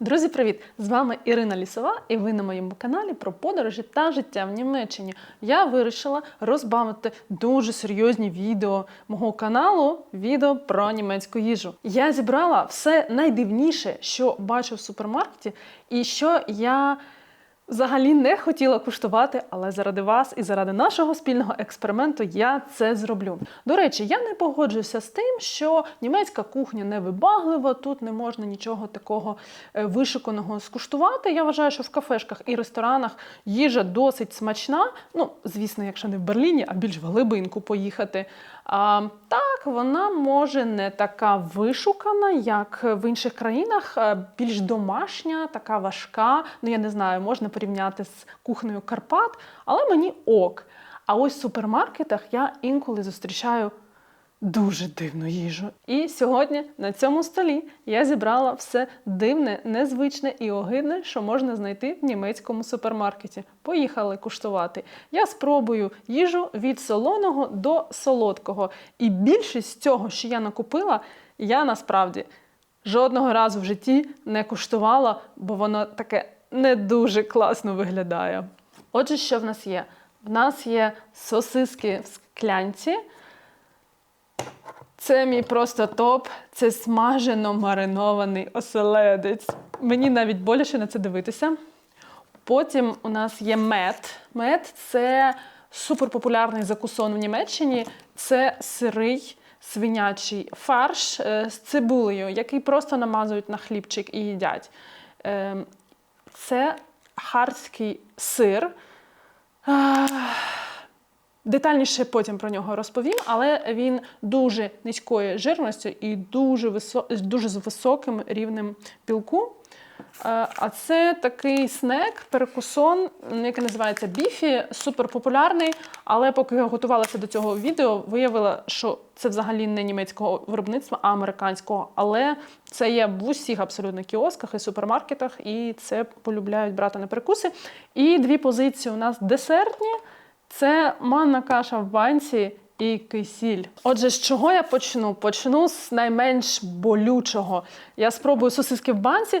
Друзі, привіт! З вами Ірина Лісова, і ви на моєму каналі про подорожі та життя в Німеччині. Я вирішила розбавити дуже серйозні відео мого каналу відео про німецьку їжу. Я зібрала все найдивніше, що бачу в супермаркеті, і що я взагалі не хотіла куштувати, але заради вас і заради нашого спільного експерименту я це зроблю. До речі, я не погоджуюся з тим, що німецька кухня невибаглива, тут не можна нічого такого е, вишуканого скуштувати. Я вважаю, що в кафешках і ресторанах їжа досить смачна. Ну, звісно, якщо не в Берліні, а більш в глибинку поїхати. Так, вона може не така вишукана, як в інших країнах, більш домашня, така важка. Ну, я не знаю, можна порівняти з кухнею Карпат, але мені ок. А ось в супермаркетах я інколи зустрічаю дуже дивну їжу. І сьогодні на цьому столі я зібрала все дивне, незвичне і огидне, що можна знайти в німецькому супермаркеті. Поїхали куштувати. Я спробую їжу від солоного до солодкого. І більшість цього, що я накупила, я насправді жодного разу в житті не куштувала, бо воно таке не дуже класно виглядає. Отже, що в нас є? В нас є сосиски в склянці. Це мій просто топ. Це смажено маринований оселедець. Мені навіть боляче на це дивитися. Потім у нас є мед. Мед це суперпопулярний закусон в Німеччині. Це сирий свинячий фарш е, з цибулею, який просто намазують на хлібчик і їдять. Е, Це харський сир. Детальніше потім про нього розповім, але він дуже низької жирності і дуже, висо... дуже з високим рівнем білку. Е, А це такий снек, перекусон, який називається біфі, суперпопулярний. Але поки я готувалася до цього відео, виявила, що це взагалі не німецького виробництва, а американського. Але це є в усіх абсолютно кіосках і супермаркетах, і це полюбляють брати на перекуси. І дві позиції у нас десертні. Це манна каша в банці і кисіль. Отже, з чого я почну? Почну з найменш болючого. Я спробую сосиски в банці.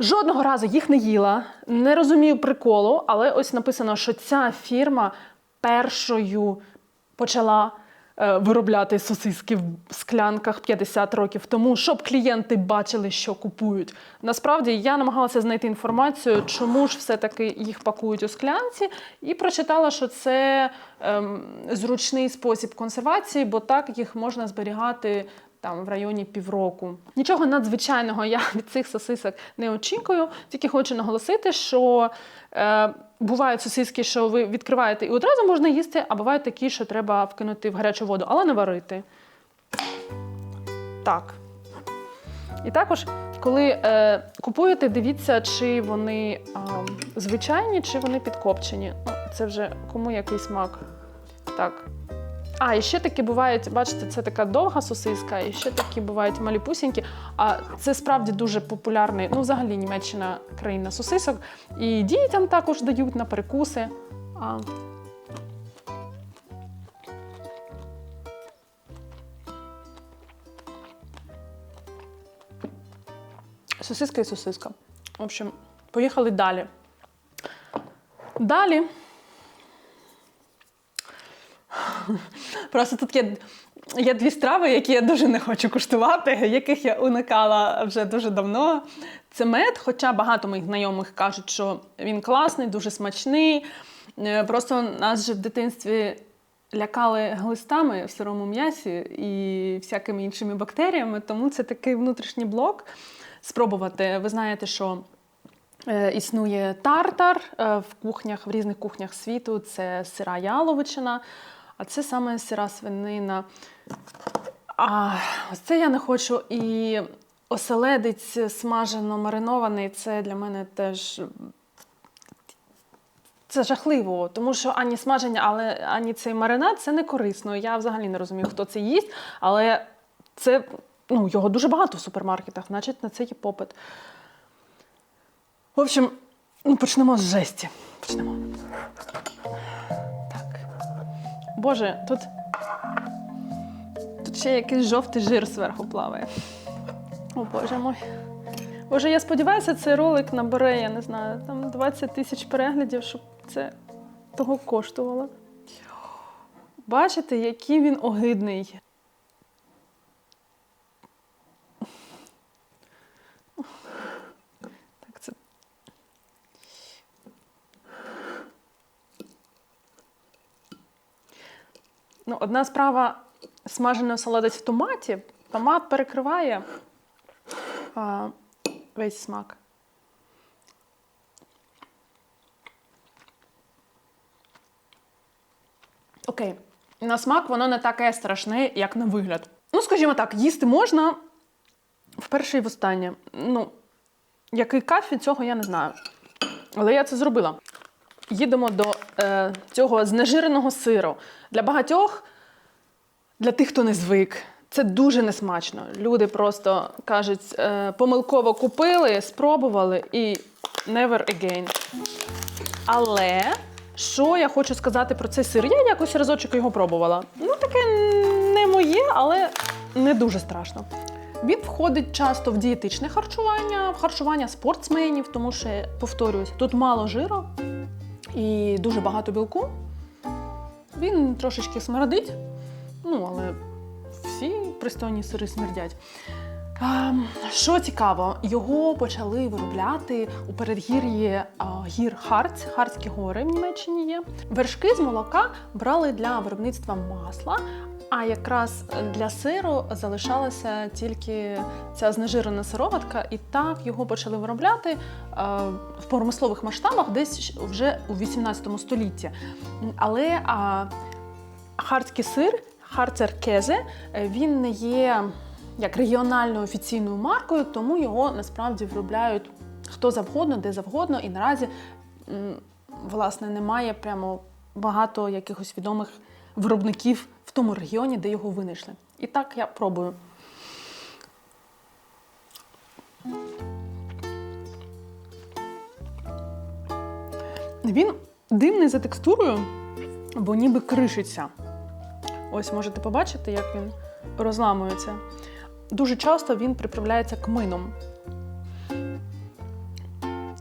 Жодного разу їх не їла, не розумію приколу, але ось написано, що ця фірма першою почала виробляти сосиски в склянках 50 років тому, щоб клієнти бачили, що купують. Насправді я намагалася знайти інформацію, чому ж все-таки їх пакують у склянці, і прочитала, що це ем, зручний спосіб консервації, бо так їх можна зберігати. Там в районі півроку. Нічого надзвичайного я від цих сосисок не очікую. Тільки хочу наголосити, що е, бувають сосиски, що ви відкриваєте і одразу можна їсти, а бувають такі, що треба вкинути в гарячу воду, але не варити. Так. І також, коли е, купуєте, дивіться, чи вони е, звичайні, чи вони підкопчені. Ну, це вже кому який смак. Так. А, і ще такі бувають, бачите, це така довга сосиска, і ще такі бувають маліпусінькі. А це справді дуже популярний, ну, взагалі Німеччина країна сосисок. І дітям також дають на перекуси. А... Сосиска і сосиска. В общем, поїхали далі. Далі. Просто тут є, є дві страви, які я дуже не хочу куштувати, яких я уникала вже дуже давно. Це мед, хоча багато моїх знайомих кажуть, що він класний, дуже смачний. Е, Просто нас же в дитинстві лякали глистами в сирому м'ясі і всякими іншими бактеріями, тому це такий внутрішній блок. Спробувати. Ви знаєте, що Е, Існує тартар е, в кухнях, в різних кухнях світу. Це сира яловичина, це саме сира свинина. А це я не хочу. І оселедець смажено маринований це для мене теж. Це жахливо, тому що ані смаження, але ані цей маринад це не корисно. Я взагалі не розумію, хто це їсть, але це ну, його дуже багато в супермаркетах, значить на це є попит. В общем, ну, почнемо з жесті. Почнемо. Боже, тут. Тут ще якийсь жовтий жир зверху плаває. О, Боже мой. Боже, я сподіваюся, цей ролик набере, я не знаю, там 20 тисяч переглядів, щоб це того коштувало. Бачите, який він огидний. Так, це Ну, одна справа смажений оселедець в томаті. Томат перекриває а, весь смак. Окей, на смак воно не таке страшне, як на вигляд. Ну, скажімо так, їсти можна вперше і востаннє. Ну, який кайф цього, я не знаю. Але я це зробила. Їдемо до е, цього знежиреного сиру. Для багатьох, для тих, хто не звик, це дуже несмачно. Люди просто кажуть, е, помилково купили, спробували і never again. Але що я хочу сказати про цей сир? Я якось разочок його пробувала. Ну, таке не моє, але не дуже страшно. Він входить часто в дієтичне харчування, в харчування спортсменів, тому що, повторююсь, тут мало жиру і дуже багато білку. Він трошечки смердить, ну, але всі пристойні сири смердять. А, що цікаво, його почали виробляти у передгір'ї а, гір Харц, Харцькі гори в Німеччині є. Вершки з молока брали для виробництва масла, а якраз для сиру залишалася тільки ця знежирена сироватка, і так його почали виробляти а, в промислових масштабах десь вже у 18 столітті. Але харцький сир, харцеркезе, він не є як регіональною офіційною маркою, тому його насправді виробляють хто завгодно, де завгодно, і наразі власне немає прямо багато якихось відомих виробників в тому регіоні, де його винайшли. І так я пробую. Він дивний за текстурою, бо ніби кришиться. Ось можете побачити, як він розламується. Дуже часто він приправляється кмином.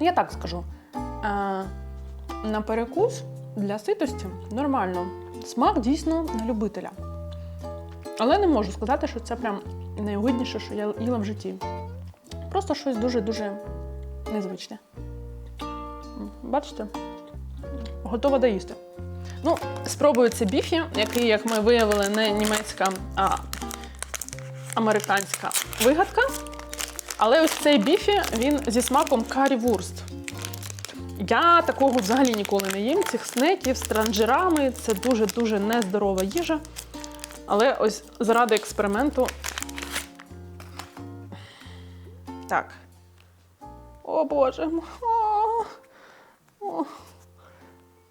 Я так скажу. Е, на перекус для ситості нормально. Смак дійсно на любителя. Але не можу сказати, що це прям найвидніше, що я їла в житті. Просто щось дуже-дуже незвичне. Бачите? Готова доїсти. Ну, спробую це біфі, який, як ми виявили, не німецька, а американська вигадка. Але ось цей біфі, він зі смаком карі-вурст. Я такого взагалі ніколи не їм. Цих снеків з транжирами. Це дуже-дуже нездорова їжа. Але ось заради експерименту. Так. О Боже. О, о.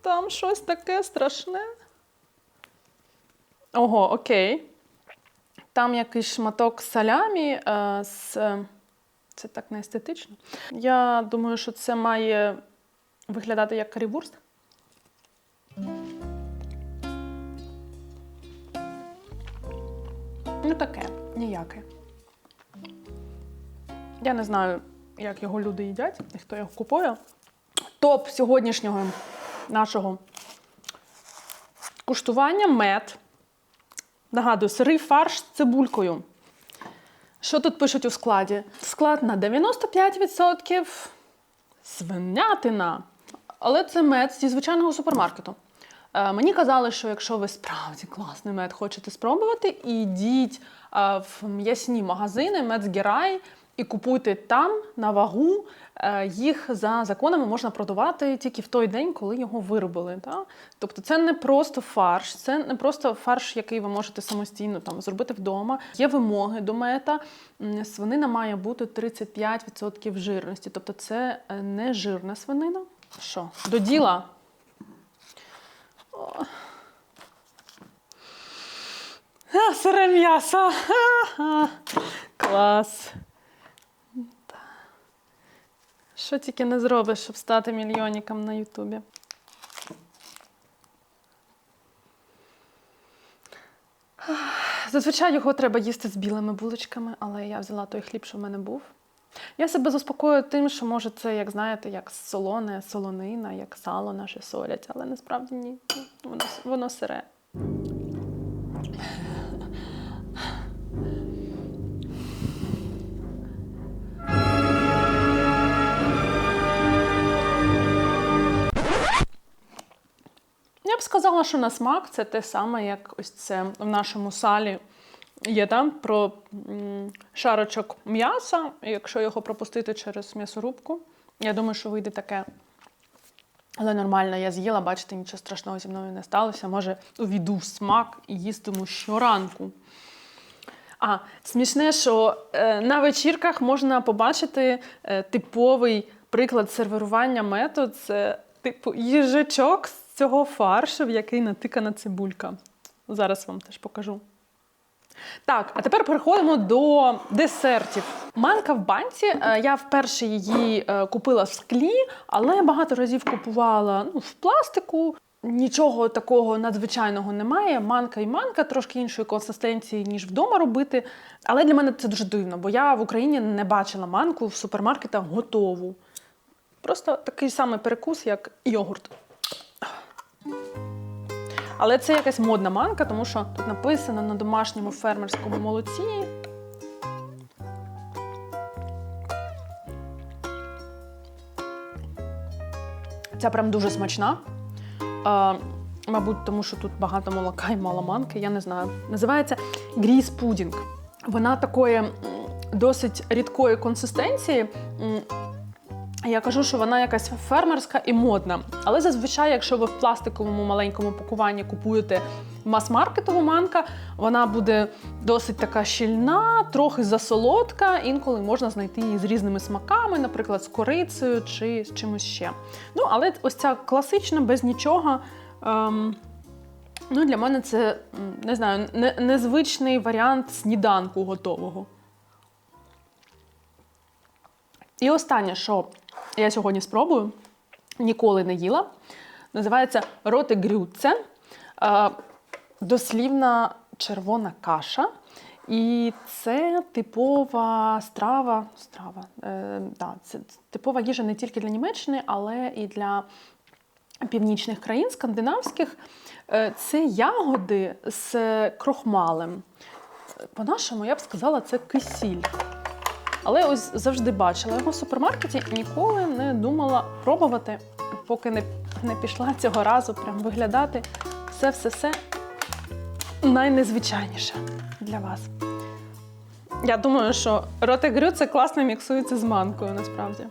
Там щось таке страшне. Ого, окей. Там якийсь шматок салямі е, з. Це так не естетично. Я думаю, що це має виглядати як карівурст. Ну, таке, ніяке. Я не знаю, як його люди їдять і хто його купує. Топ сьогоднішнього нашого куштування мед. Нагадую, сирий фарш з цибулькою. Що тут пишуть у складі? Склад на 95% свинятина. Але це мед зі звичайного супермаркету. Е, мені казали, що якщо ви справді класний мед хочете спробувати, ідіть е, в м'ясні магазини Мецгерай і купуйте там на вагу. Е, їх за законами можна продавати тільки в той день, коли його виробили. Та? Тобто це не просто фарш, це не просто фарш, який ви можете самостійно там зробити вдома. Є вимоги до мета. Свинина має бути 35% жирності. Тобто це е, не жирна свинина. Що? До діла. Сире м'ясо. Клас. Та. Що тільки не зробиш, щоб стати мільйонником на Ютубі. Зазвичай його треба їсти з білими булочками, але я взяла той хліб, що в мене був. Я себе заспокоюю тим, що може це, як знаєте, як солоне, солонина, як сало наше солять, але насправді ні. Воно, воно сире. Б сказала, що на смак це те саме, як ось це в нашому салі є там про шарочок м'яса. Якщо його пропустити через м'ясорубку, я думаю, що вийде таке. Але нормально, я з'їла, бачите, нічого страшного зі мною не сталося. Може, увійду в смак і їстиму щоранку. А, смішне, що е, на вечірках можна побачити е, типовий приклад сервірування метод. Це типу їжачок з цього фаршу, в який натикана цибулька. Зараз вам теж покажу. Так, а тепер переходимо до десертів. Манка в банці. е, Я вперше її е, купила в склі, але багато разів купувала ну, в пластику. Нічого такого надзвичайного немає. Манка і манка трошки іншої консистенції, ніж вдома робити. Але для мене це дуже дивно, бо я в Україні не бачила манку в супермаркетах готову. Просто такий самий перекус, як йогурт. Але це якась модна манка, тому що тут написано на домашньому фермерському молоці. Ця прям дуже смачна. Е, мабуть, тому що тут багато молока і мало манки, я не знаю. Називається гріз пудінг. Вона такої досить рідкої консистенції. Я кажу, що вона якась фермерська і модна. Але зазвичай, якщо ви в пластиковому маленькому пакуванні купуєте мас-маркетову манка, вона буде досить така щільна, трохи засолодка. Інколи можна знайти її з різними смаками, наприклад, з корицею чи з чимось ще. Ну, але ось ця класична, без нічого. Ем, ну, для мене це не знаю, не- незвичний варіант сніданку готового. І останнє, що я сьогодні спробую, ніколи не їла, називається ротегрюце. Е, Дослівна червона каша. І це типова страва. страва е, да, це типова їжа не тільки для Німеччини, але і для північних країн, скандинавських. Е, Це ягоди з крохмалем. По-нашому, я б сказала, це кисіль. Але ось завжди бачила його в супермаркеті і ніколи не думала пробувати, поки не, не пішла цього разу прям виглядати все-все-все найнезвичайніше для вас. Я думаю, що ротигрю це класно міксується з манкою насправді.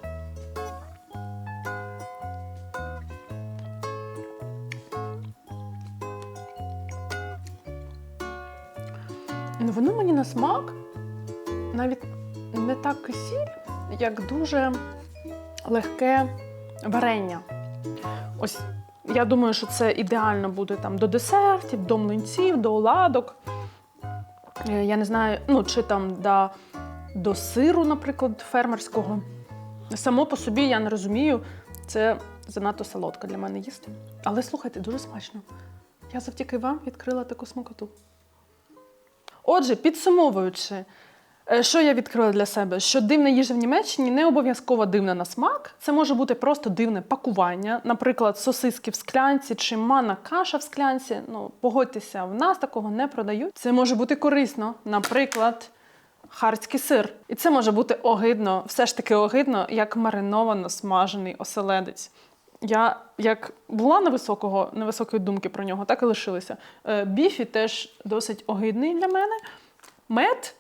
Ну, воно мені на смак навіть не так кисіль, як дуже легке варення. Ось я думаю, що це ідеально буде там до десертів, до млинців, до оладок. Е, Я не знаю, ну чи там до, до сиру, наприклад, фермерського. Само по собі я не розумію, це занадто солодко для мене їсти. Але слухайте, дуже смачно. Я завдяки вам відкрила таку смакоту. Отже, підсумовуючи, що я відкрила для себе? Що дивна їжа в Німеччині не обов'язково дивна на смак. Це може бути просто дивне пакування, наприклад, сосиски в склянці чи манна каша в склянці. Ну, погодьтеся, в нас такого не продають. Це може бути корисно, наприклад, харський сир. І це може бути огидно, все ж таки огидно, як мариновано смажений оселедець. Я як була невисокого, невисокої думки про нього, так і лишилася. Е, Біфі теж досить огидний для мене. Мед,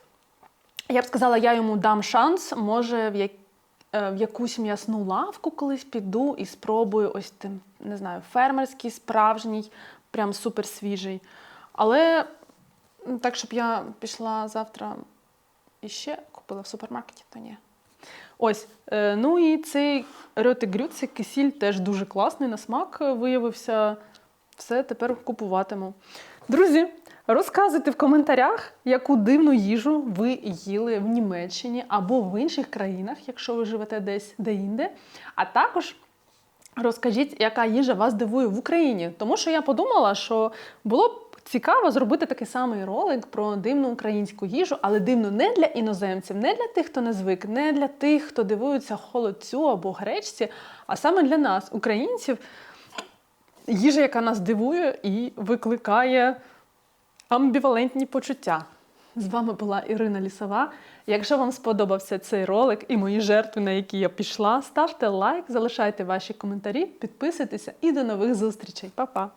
я б сказала, я йому дам шанс. Може, в, як, е, в якусь м'ясну лавку колись піду і спробую ось тим, не знаю, фермерський, справжній, прям супер свіжий. Але так, щоб я пішла завтра і ще купила в супермаркеті, то ні. Ось, е, ну і цей рьотигрю, цей кисіль теж дуже класний на смак е, виявився. Все тепер купуватиму. Друзі, розказуйте в коментарях, яку дивну їжу ви їли в Німеччині або в інших країнах, якщо ви живете десь де-інде. А також розкажіть, яка їжа вас дивує в Україні. Тому що я подумала, що було б цікаво зробити такий самий ролик про дивну українську їжу, але дивну не для іноземців, не для тих, хто не звик, не для тих, хто дивується холодцю або гречці, а саме для нас, українців, їжа, яка нас дивує і викликає амбівалентні почуття. З вами була Ірина Лісова. Якщо вам сподобався цей ролик і мої жертви, на які я пішла, ставте лайк, залишайте ваші коментарі, підписуйтеся і до нових зустрічей. Па-па!